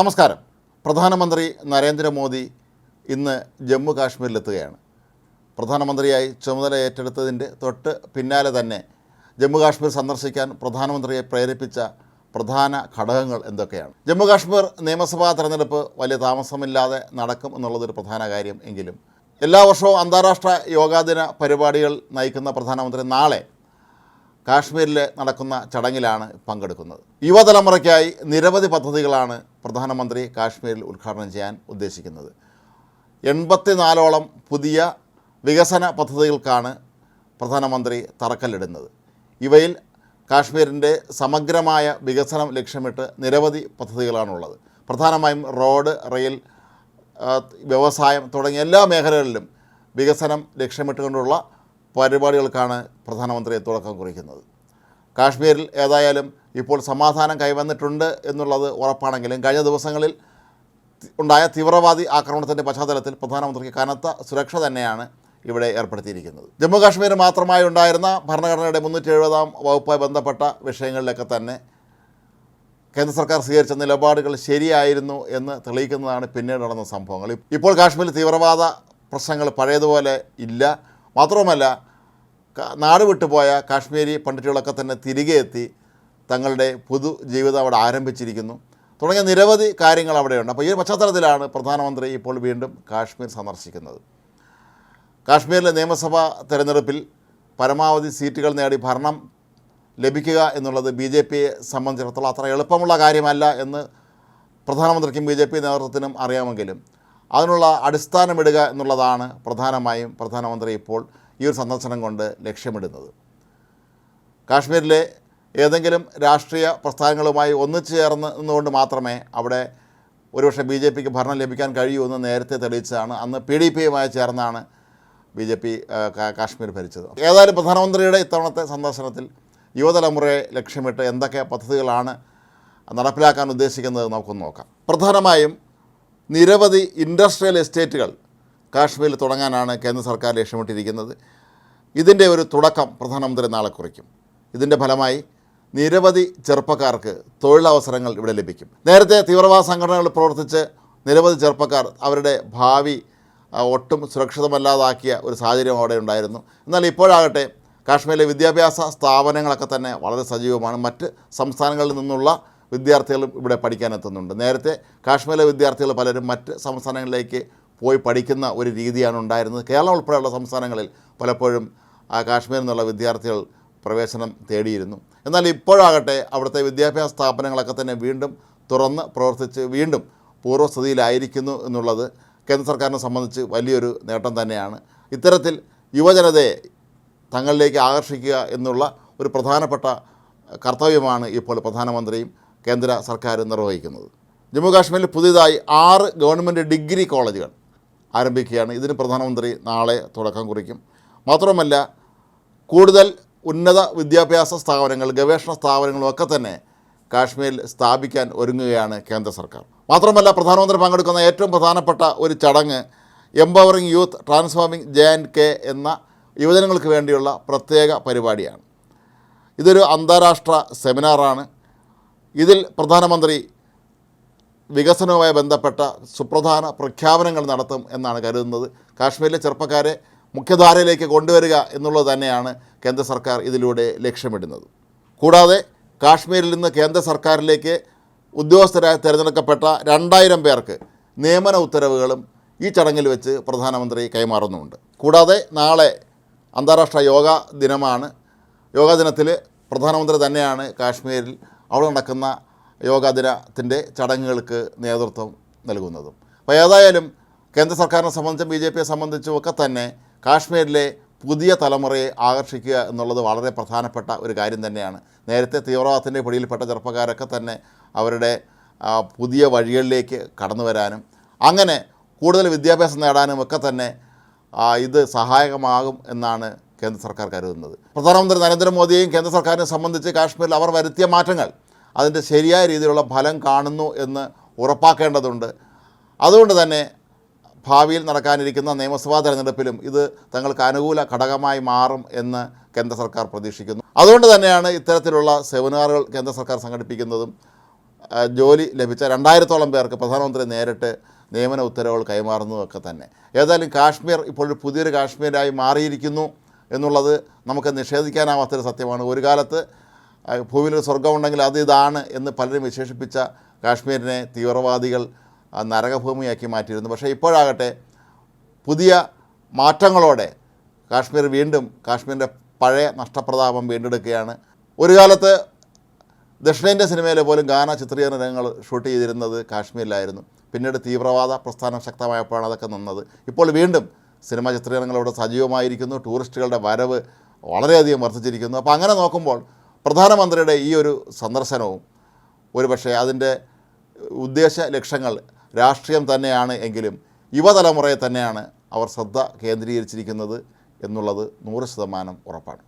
നമസ്കാരം. പ്രധാനമന്ത്രി നരേന്ദ്രമോദി ഇന്ന് ജമ്മു കാശ്മീരിലെത്തുകയാണ് പ്രധാനമന്ത്രിയായി ചുമതല ഏറ്റെടുത്തതിന്റെ തൊട്ട് പിന്നാലെ തന്നെ ജമ്മു കാശ്മീർ സന്ദർശിക്കാൻ പ്രധാനമന്ത്രിയെ പ്രേരിപ്പിച്ച പ്രധാന ഘടകങ്ങൾ എന്തൊക്കെയാണ്? ജമ്മു കാശ്മീർ നിയമസഭാ തെരഞ്ഞെടുപ്പ് വലിയ താമസമില്ലാതെ നടക്കും എന്നുള്ളതൊരു പ്രധാന കാര്യം എങ്കിലും എല്ലാ വർഷവും അന്താരാഷ്ട്ര യോഗാദിന പരിപാടികൾ നയിക്കുന്ന പ്രധാനമന്ത്രി നാളെ കാശ്മീരിൽ നടക്കുന്ന ചടങ്ങിലാണ് പങ്കെടുക്കുന്നത്. യുവതലമുറയ്ക്കായി നിരവധി പദ്ധതികളാണ് പ്രധാനമന്ത്രി കാശ്മീരിൽ ഉദ്ഘാടനം ചെയ്യാൻ ഉദ്ദേശിക്കുന്നത്. എൺപത്തിനാലോളം പുതിയ വികസന പദ്ധതികൾക്കാണ് പ്രധാനമന്ത്രി തറക്കല്ലിടുന്നത്. ഇവയിൽ കാശ്മീരിന്റെ സമഗ്രമായ വികസനം ലക്ഷ്യമിട്ട് നിരവധി പദ്ധതികളാണുള്ളത്. പ്രധാനമായും റോഡ് റെയിൽ വ്യവസായം തുടങ്ങിയ എല്ലാ മേഖലകളിലും വികസനം ലക്ഷ്യമിട്ടുകൊണ്ടുള്ള പരിപാടികൾക്കാണ് പ്രധാനമന്ത്രി തുടക്കം കുറിക്കുന്നത്. കാശ്മീരിൽ ഏതായാലും ഇപ്പോൾ സമാധാനം കൈവന്നിട്ടുണ്ട് എന്നുള്ളത് ഉറപ്പാണെങ്കിലും കഴിഞ്ഞ ദിവസങ്ങളിൽ ഉണ്ടായ തീവ്രവാദി ആക്രമണത്തിന്റെ പശ്ചാത്തലത്തിൽ പ്രധാനമന്ത്രിക്ക് കനത്ത സുരക്ഷ തന്നെയാണ് ഇവിടെ ഏർപ്പെടുത്തിയിരിക്കുന്നത്. ജമ്മു കാശ്മീർ മാത്രമായി ഉണ്ടായിരുന്ന ഭരണഘടനയുടെ മുന്നൂറ്റി എഴുപതാം വകുപ്പുമായി ബന്ധപ്പെട്ട വിഷയങ്ങളിലൊക്കെ തന്നെ കേന്ദ്ര സർക്കാർ സ്വീകരിച്ച നിലപാടുകൾ ശരിയായിരുന്നു എന്ന് തെളിയിക്കുന്നതാണ് പിന്നീട് നടന്ന സംഭവങ്ങൾ. ഇപ്പോൾ കാശ്മീരിൽ തീവ്രവാദ പ്രശ്നങ്ങൾ പഴയതുപോലെ ഇല്ല. മാത്രവുമല്ല നാട് വിട്ടുപോയ കാശ്മീരി പണ്ഡിറ്റുകളൊക്കെ തന്നെ തിരികെ എത്തി തങ്ങളുടെ പുതു ജീവിതം അവിടെ ആരംഭിച്ചിരിക്കുന്നു. തുടങ്ങിയ നിരവധി കാര്യങ്ങൾ അവിടെയുണ്ട്. അപ്പോൾ ഈ പശ്ചാത്തലത്തിലാണ് പ്രധാനമന്ത്രി ഇപ്പോൾ വീണ്ടും കാശ്മീർ സന്ദർശിക്കുന്നത്. കാശ്മീരിലെ നിയമസഭാ തെരഞ്ഞെടുപ്പിൽ പരമാവധി സീറ്റുകൾ നേടി ഭരണം ലഭിക്കുക എന്നുള്ളത് ബി ജെ പിയെ സംബന്ധിച്ചിടത്തോളം അത്ര എളുപ്പമുള്ള കാര്യമല്ല എന്ന് പ്രധാനമന്ത്രിക്കും ബി ജെ പി നേതൃത്വത്തിനും അറിയാമെങ്കിലും അതിനുള്ള അടിസ്ഥാനമിടുക എന്നുള്ളതാണ് പ്രധാനമായും പ്രധാനമന്ത്രി ഇപ്പോൾ ഈ ഒരു സന്ദർശനം കൊണ്ട് ലക്ഷ്യമിടുന്നത്. കാശ്മീരിലെ ഏതെങ്കിലും രാഷ്ട്രീയ പ്രസ്ഥാനങ്ങളുമായി ഒന്നിച്ചു ചേർന്ന് നിന്നുകൊണ്ട് മാത്രമേ അവിടെ ഒരുപക്ഷെ ബി ജെ പിക്ക് ഭരണം ലഭിക്കാൻ കഴിയൂ എന്ന് നേരത്തെ തെളിയിച്ചതാണ്. അന്ന് പി ഡി പിയുമായി ചേർന്നാണ് ബി ജെ പി കാശ്മീർ ഭരിച്ചത്. ഏതായാലും പ്രധാനമന്ത്രിയുടെ ഇത്തവണത്തെ സന്ദർശനത്തിൽ യുവതലമുറയെ ലക്ഷ്യമിട്ട് എന്തൊക്കെ പദ്ധതികളാണ് നടപ്പിലാക്കാൻ ഉദ്ദേശിക്കുന്നത് നമുക്കൊന്ന് നോക്കാം. പ്രധാനമായും നിരവധി ഇൻഡസ്ട്രിയൽ എസ്റ്റേറ്റുകൾ കാശ്മീരിൽ തുടങ്ങാനാണ് കേന്ദ്ര സർക്കാർ ലക്ഷ്യമിട്ടിരിക്കുന്നത്. ഇതിന്റെ ഒരു തുടക്കം പ്രധാനമന്ത്രി നാളെ കുറിക്കും. ഇതിന്റെ ഫലമായി നിരവധി ചെറുപ്പക്കാർക്ക് തൊഴിലവസരങ്ങൾ ഇവിടെ ലഭിക്കും. നേരത്തെ തീവ്രവാദ സംഘടനകൾ പ്രവർത്തിച്ച് നിരവധി ചെറുപ്പക്കാർ അവരുടെ ഭാവി ഒട്ടും സുരക്ഷിതമല്ലാതാക്കിയ ഒരു സാഹചര്യം അവിടെ ഉണ്ടായിരുന്നു. എന്നാൽ ഇപ്പോഴാകട്ടെ കാശ്മീരിലെ വിദ്യാഭ്യാസ സ്ഥാപനങ്ങളൊക്കെ തന്നെ വളരെ സജീവമാണ്. മറ്റ് സംസ്ഥാനങ്ങളിൽ നിന്നുള്ള വിദ്യാർത്ഥികളും ഇവിടെ പഠിക്കാനെത്തുന്നുണ്ട്. നേരത്തെ കാശ്മീരിലെ വിദ്യാർത്ഥികൾ പലരും മറ്റ് സംസ്ഥാനങ്ങളിലേക്ക് പോയി പഠിക്കുന്ന ഒരു രീതിയാണ് ഉണ്ടായിരുന്നത്. കേരളം ഉൾപ്പെടെയുള്ള സംസ്ഥാനങ്ങളിൽ പലപ്പോഴും കാശ്മീരിൽ നിന്നുള്ള വിദ്യാർത്ഥികൾ പ്രവേശനം തേടിയിരുന്നു. എന്നാൽ ഇപ്പോഴാകട്ടെ അവിടുത്തെ വിദ്യാഭ്യാസ സ്ഥാപനങ്ങളൊക്കെ തന്നെ വീണ്ടും തുറന്ന് പ്രവർത്തിച്ച് വീണ്ടും പൂർവസ്ഥിതിയിലായിരിക്കുന്നു എന്നുള്ളത് കേന്ദ്ര സർക്കാരിനെ സംബന്ധിച്ച് വലിയൊരു നേട്ടം തന്നെയാണ്. ഇത്തരത്തിൽ യുവജനതയെ തങ്ങളിലേക്ക് ആകർഷിക്കുക എന്നുള്ള ഒരു പ്രധാനപ്പെട്ട കർത്തവ്യമാണ് ഇപ്പോൾ പ്രധാനമന്ത്രിയും കേന്ദ്ര സർക്കാരും നിർവഹിക്കുന്നത്. ജമ്മു കാശ്മീരിൽ പുതിയതായി ആറ് ഗവൺമെന്റ് ഡിഗ്രി കോളേജുകൾ. ആരംഭിക്കുകയാണ്. ഇതിന് പ്രധാനമന്ത്രി നാളെ തുടക്കം കുറിക്കും. മാത്രമല്ല കൂടുതൽ ഉന്നത വിദ്യാഭ്യാസ സ്ഥാപനങ്ങൾ ഗവേഷണ സ്ഥാപനങ്ങളും ഒക്കെ തന്നെ കാശ്മീരിൽ സ്ഥാപിക്കാൻ ഒരുങ്ങുകയാണ് കേന്ദ്ര സർക്കാർ. മാത്രമല്ല പ്രധാനമന്ത്രി പങ്കെടുക്കുന്ന ഏറ്റവും പ്രധാനപ്പെട്ട ഒരു ചടങ്ങ് empowering youth transforming J and K എന്ന യുവജനങ്ങൾക്ക് വേണ്ടിയുള്ള പ്രത്യേക പരിപാടിയാണ്. ഇതൊരു അന്താരാഷ്ട്ര സെമിനാറാണ്. ഇതിൽ പ്രധാനമന്ത്രി വികസനവുമായി ബന്ധപ്പെട്ട സുപ്രധാന പ്രഖ്യാപനങ്ങൾ നടത്തും എന്നാണ് കരുതുന്നത്. കാശ്മീരിലെ ചെറുപ്പക്കാരെ മുഖ്യധാരയിലേക്ക് കൊണ്ടുവരിക എന്നുള്ളത് തന്നെയാണ് കേന്ദ്ര സർക്കാർ ഇതിലൂടെ ലക്ഷ്യമിടുന്നത്. കൂടാതെ കാശ്മീരിൽ നിന്ന് കേന്ദ്ര സർക്കാരിലേക്ക് ഉദ്യോഗസ്ഥരായി തിരഞ്ഞെടുക്കപ്പെട്ട രണ്ടായിരം പേർക്ക് നിയമന ഉത്തരവുകളും ഈ ചടങ്ങിൽ വെച്ച് പ്രധാനമന്ത്രി കൈമാറുന്നുമുണ്ട് കൂടാതെ നാളെ അന്താരാഷ്ട്ര യോഗ ദിനമാണ്. യോഗ ദിനത്തിൽ പ്രധാനമന്ത്രി തന്നെയാണ് കാശ്മീരിൽ അവിടെ നടക്കുന്ന യോഗാ ദിനത്തിന്റെ ചടങ്ങുകൾക്ക് നേതൃത്വം നൽകുന്നതും. അപ്പോൾ ഏതായാലും കേന്ദ്ര സർക്കാരിനെ സംബന്ധിച്ചും ബി ജെ പിയെ സംബന്ധിച്ചും ഒക്കെ തന്നെ കാശ്മീരിലെ പുതിയ തലമുറയെ ആകർഷിക്കുക എന്നുള്ളത് വളരെ പ്രധാനപ്പെട്ട ഒരു കാര്യം തന്നെയാണ്. നേരത്തെ തീവ്രവാദത്തിന്റെ പിടിയിൽപ്പെട്ട ചെറുപ്പക്കാരൊക്കെ തന്നെ അവരുടെ പുതിയ വഴികളിലേക്ക് കടന്നു വരാനും അങ്ങനെ കൂടുതൽ വിദ്യാഭ്യാസം നേടാനും ഒക്കെ തന്നെ ഇത് സഹായകമാകും എന്നാണ് കേന്ദ്ര സർക്കാർ കരുതുന്നത്. പ്രധാനമന്ത്രി നരേന്ദ്രമോദിയെയും കേന്ദ്ര സർക്കാരിനെ സംബന്ധിച്ച് കാശ്മീരിൽ അവർ വരുത്തിയ മാറ്റങ്ങൾ അതിന്റെ ശരിയായ രീതിയിലുള്ള ഫലം കാണുന്നു എന്ന് ഉറപ്പാക്കേണ്ടതുണ്ട്. അതുകൊണ്ട് തന്നെ ഭാവിയിൽ നടക്കാനിരിക്കുന്ന നിയമസഭാ തെരഞ്ഞെടുപ്പിലും ഇത് തങ്ങൾക്ക് അനുകൂല ഘടകമായി മാറും എന്ന് കേന്ദ്ര സർക്കാർ പ്രതീക്ഷിക്കുന്നു. അതുകൊണ്ട് തന്നെയാണ് ഇത്തരത്തിലുള്ള സെമിനാറുകൾ കേന്ദ്ര സർക്കാർ സംഘടിപ്പിക്കുന്നതും ജോലി ലഭിച്ച രണ്ടായിരത്തോളം പേർക്ക് പ്രധാനമന്ത്രി നേരിട്ട് നിയമന ഉത്തരവുകൾ കൈമാറുന്നതൊക്കെ തന്നെ. ഏതായാലും കാശ്മീർ ഇപ്പോൾ പുതിയൊരു കാശ്മീരായി മാറിയിരിക്കുന്നു എന്നുള്ളത് നമുക്ക് നിഷേധിക്കാനാവാത്തൊരു സത്യമാണ്. ഒരു കാലത്ത് ഭൂമിയിൽ സ്വർഗമുണ്ടെങ്കിൽ അത് ഇതാണ് എന്ന് പലരും വിശേഷിപ്പിച്ച കാശ്മീരിനെ തീവ്രവാദികൾ നരകഭൂമിയാക്കി മാറ്റിയിരുന്നു. പക്ഷേ ഇപ്പോഴാകട്ടെ പുതിയ മാറ്റങ്ങളോടെ കാശ്മീർ വീണ്ടും കാശ്മീരിന്റെ പഴയ നഷ്ടപ്രതാപം വീണ്ടെടുക്കുകയാണ്. ഒരു കാലത്ത് ദക്ഷിണേന്ത്യ സിനിമയിലെ പോലും ഗാന ചിത്രീകരണ രംഗങ്ങൾ ഷൂട്ട് ചെയ്തിരുന്നത് കാശ്മീരിലായിരുന്നു. പിന്നീട് തീവ്രവാദ പ്രസ്ഥാനം ശക്തമായപ്പോഴാണ് അതൊക്കെ നിന്നത്. ഇപ്പോൾ വീണ്ടും സിനിമാ ചിത്രീകരണങ്ങൾ ഇവിടെ സജീവമായിരിക്കുന്നു. ടൂറിസ്റ്റുകളുടെ വരവ് വളരെയധികം വർദ്ധിച്ചിരിക്കുന്നു. അപ്പോൾ അങ്ങനെ നോക്കുമ്പോൾ പ്രധാനമന്ത്രിയുടെ ഈ ഒരു സന്ദർശനവും ഒരുപക്ഷെ അതിന്റെ ഉദ്ദേശ ലക്ഷ്യങ്ങൾ രാഷ്ട്രീയം തന്നെയാണ് എങ്കിലും യുവതലമുറയെ തന്നെയാണ് അവർ ശ്രദ്ധ കേന്ദ്രീകരിച്ചിരിക്കുന്നത് എന്നുള്ളത് നൂറ് ശതമാനം ഉറപ്പാണ്.